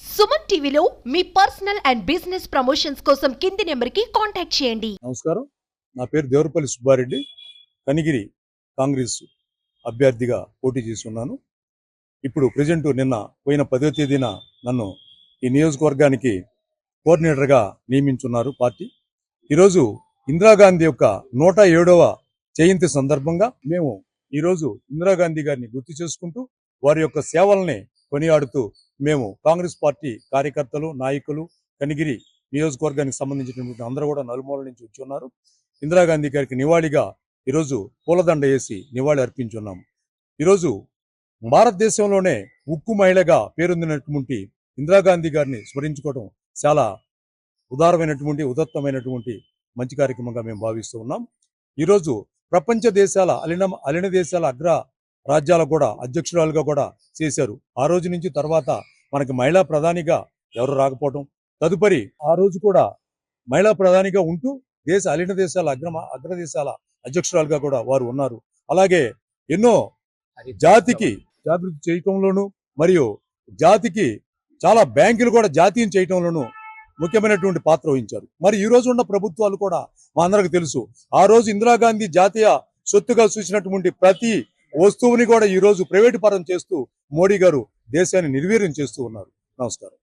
సుమన్ టీవీలో మీ personal and business promotions కోసం కింది నెంబర్కి కాంటాక్ట్ చేయండి. నమస్కారం. నా పేరు దేవరపల్లి సుబ్బారెడ్డి కనిగిరి కాంగ్రెస్ అభ్యర్థిగా పోటీ చేసి ఉన్నాను ఇప్పుడు ప్రజెంట్ నిన్న పోయిన పదో తేదీన నన్ను ఈ నియోజకవర్గానికి కోఆర్డినేటర్గా నియమించున్నారు పార్టీ. ఈరోజు ఇందిరాగాంధీ యొక్క నూట ఏడవ జయంతి సందర్భంగా మేము ఈరోజు ఇందిరాగాంధీ గారిని గుర్తు చేసుకుంటూ వారి యొక్క సేవల్ని కొనియాడుతూ మేము కాంగ్రెస్ పార్టీ కార్యకర్తలు నాయకులు కనిగిరి నియోజకవర్గానికి సంబంధించినటువంటి అందరూ కూడా నలుమూల నుంచి వచ్చి ఉన్నారు. ఇందిరాగాంధీ గారికి నివాళిగా ఈరోజు పూలదండ వేసి నివాళి అర్పించున్నాం. ఈరోజు భారతదేశంలోనే ఉక్కు మహిళగా పేరొందినటువంటి ఇందిరాగాంధీ గారిని స్మరించుకోవడం చాలా ఉదారమైనటువంటి ఉదత్తమైనటువంటి మంచి కార్యక్రమంగా మేము భావిస్తూ ఉన్నాం. ఈరోజు ప్రపంచ దేశాల అలిన అలిన దేశాల అగ్ర రాజ్యాలకు కూడా అధ్యక్షురాలుగా కూడా చేశారు. ఆ రోజు నుంచి తర్వాత మనకి మహిళా ప్రధానిగా ఎవరు రాకపోవడం తదుపరి ఆ రోజు కూడా మహిళా ప్రధానిగా ఉంటూ దేశ అలిన దేశాల అగ్రమ అగ్ర దేశాల అధ్యక్షురాలుగా కూడా వారు ఉన్నారు. అలాగే ఎన్నో జాతికి జాగృతి చేయటంలోనూ మరియు జాతికి చాలా బ్యాంకులు కూడా జాతీయం చేయటంలోనూ ముఖ్యమైనటువంటి పాత్ర వహించారు. మరి ఈ రోజు ఉన్న ప్రభుత్వాలు కూడా మా అందరికి తెలుసు. ఆ రోజు ఇందిరాగాంధీ జాతీయ సొత్తుగా చూసినటువంటి ప్రతి వస్తువుని కూడా ఈ రోజు ప్రైవేటు పరం చేస్తూ మోడీ గారు దేశాన్ని నిర్వీర్యం చేస్తూ ఉన్నారు. నమస్కారం.